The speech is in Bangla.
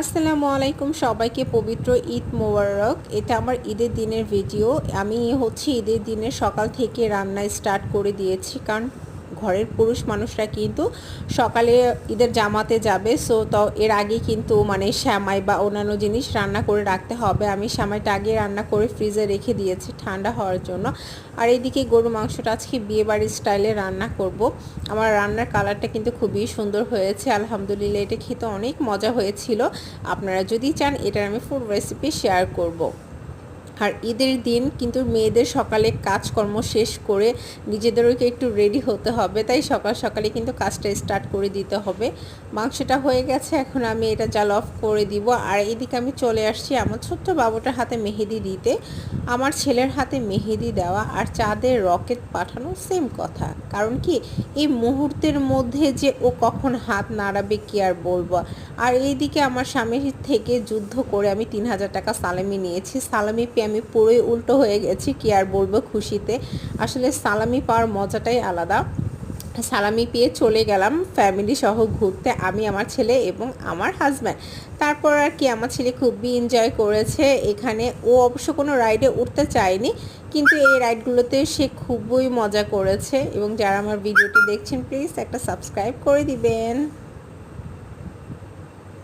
আসসালামু আলাইকুম, সবাইকে পবিত্র ঈদ মোবারক। এটা আমার ঈদের দিনের ভিডিও। আমি হচ্ছে ঈদের দিনের সকাল থেকে রান্না স্টার্ট করে দিয়েছি, কারণ ঘরের পুরুষ মানুষরা কিন্তু সকালে ঈদের জামাতে যাবে সো তো এর আগে কিন্তু মানে শ্যামাই বা অন্যান্য জিনিস রান্না করে রাখতে হবে। আমি শ্যামাইটা আগে রান্না করে ফ্রিজে রেখে দিয়েছি ঠান্ডা হওয়ার জন্য। আর এইদিকে গরু মাংসটা আজকে বিয়েবাড়ির স্টাইলে রান্না করব। আমার রান্নার কালারটা কিন্তু খুবই সুন্দর হয়েছে, আলহামদুলিল্লাহ এটা খেতে অনেক মজা হয়েছিল। আপনারা যদি চান এটার আমি ফুড রেসিপি শেয়ার করব। আর ঈদের দিন কিন্তু মেয়েদের সকালে কাজকর্ম শেষ করে নিজেদেরকে একটু রেডি হতে হবে। তাই সকাল সকালে কিন্তু কাজটা স্টার্ট করে দিতে হবে। মাংসটা হয়ে গেছে, এখন আমি এটা জাল অফ করে দিব। আর এদিকে আমি চলে আসছি আমার ছোট্ট বাবুটার হাতে মেহেদি দিতে। আমার ছেলের হাতে মেহেদি দেওয়া আর চাঁদের রকেট পাঠানো সেম কথা। কারণ কি? এই মুহূর্তের মধ্যে যে ও কখন হাত নাড়াবে কি আর বলব? আর এইদিকে আমার স্বামীর থেকে যুদ্ধ করে আমি তিন হাজার টাকা সালামি নিয়েছি। সালামি আমি পুরোই উল্টো হয়ে গেছি, কি আর বলব খুশিতে। আসলে সালামি পাওয়ার মজাটাই আলাদা। সালামি পেয়ে চলে গেলাম ফ্যামিলি সহ ঘুরতে, আমি আমার ছেলে এবং আমার হাজব্যান্ড তারপর আর কি, আমার ছেলে খুবই এনজয় করেছে এখানে। ও অবশ্য কোনো রাইডে উঠতে চায়নি, কিন্তু এই রাইডগুলোতে সে খুবই মজা করেছে। এবং যারা আমার ভিডিওটি দেখছেন প্লিজ একটা সাবস্ক্রাইব করে দিবেন।